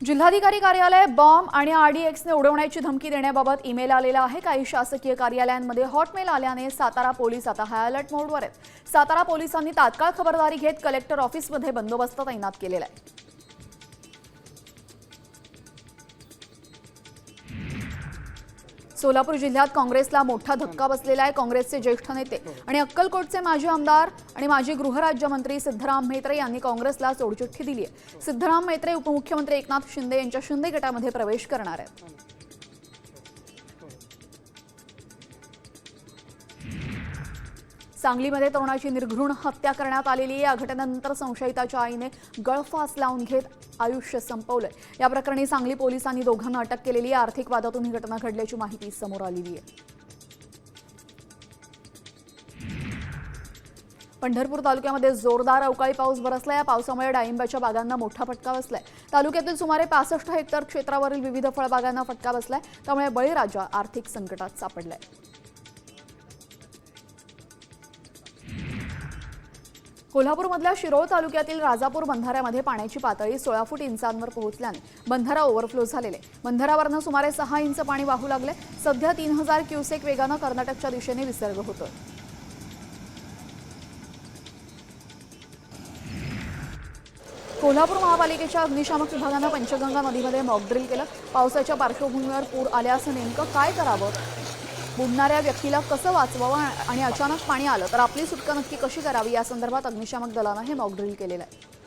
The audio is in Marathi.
जिल्हाधिकारी कार्यालय बॉम्ब आणि आरडीएक्सने उडवण्याची धमकी देण्याबाबत ईमेल आलेला आहे. काही शासकीय कार्यालयांमध्ये हॉटमेल आल्याने सातारा पोलीस आता हाय अलर्ट मोडवर आहेत. सातारा पोलिसांनी तात्काळ खबरदारी घेत कलेक्टर ऑफिसमध्ये बंदोबस्त तैनात केलेला आहे. सोलापूर जिल्ह्यात काँग्रेसला मोठा धक्का बसलेला आहे. काँग्रेसचे ज्येष्ठ नेते आणि अक्कलकोटचे माजी आमदार आणि माजी गृहराज्यमंत्री सिद्धराम म्हेत्रे यांनी काँग्रेसला सोडचिठ्ठी दिली आहे. सिद्धराम म्हेत्रे उपमुख्यमंत्री एकनाथ शिंदे यांच्या शिंदे गटामध्ये प्रवेश करणार आहेत. सांगलीमध्ये तरुणाची निर्घृण हत्या करण्यात आलेली या घटनेनंतर संशयिताच्या आईने गळफास लावून घेत आयुष्य संपवलंय. या प्रकरणी सांगली पोलिसांनी दोघांना अटक केलेली आर्थिक वादातून ही घटना घडल्याची माहिती समोर आलेली आहे. पंढरपूर तालुक्यामध्ये जोरदार अवकाळी पाऊस बरसला या पावसामुळे डाळिंबाच्या बागांना मोठा फटका बसलाय. तालुक्यातील सुमारे पासष्ट हेक्टर क्षेत्रावरील विविध फळबागांना फटका बसलाय. त्यामुळे बळीराजा आर्थिक संकटात सापडलाय. कोल्हापूरमधल्या शिरोळ तालुक्यातील राजापूर बंधाऱ्यामध्ये पाण्याची पातळी सोळा फूट इंचांवर पोहोचल्याने बंधारा ओव्हरफ्लो झालेले. बंधारावरनं सुमारे सहा इंच पाणी वाहू लागले. सध्या तीन हजार क्युसेक वेगानं कर्नाटकच्या दिशेने विसर्ग होतोय. कोल्हापूर महापालिकेच्या अग्निशामक विभागानं पंचगंगा नदीमध्ये मॉकड्रिल केलं. पावसाच्या पार्श्वभूमीवर पूर आल्यास नेमकं काय करावं? बुडणाऱ्या व्यक्तीला कसं वाचवावं आणि अचानक पाणी आलं तर आपली सुटका नक्की कशी करावी? या संदर्भात अग्निशामक दलानं हे मॉकड्रिल केलेलं आहे.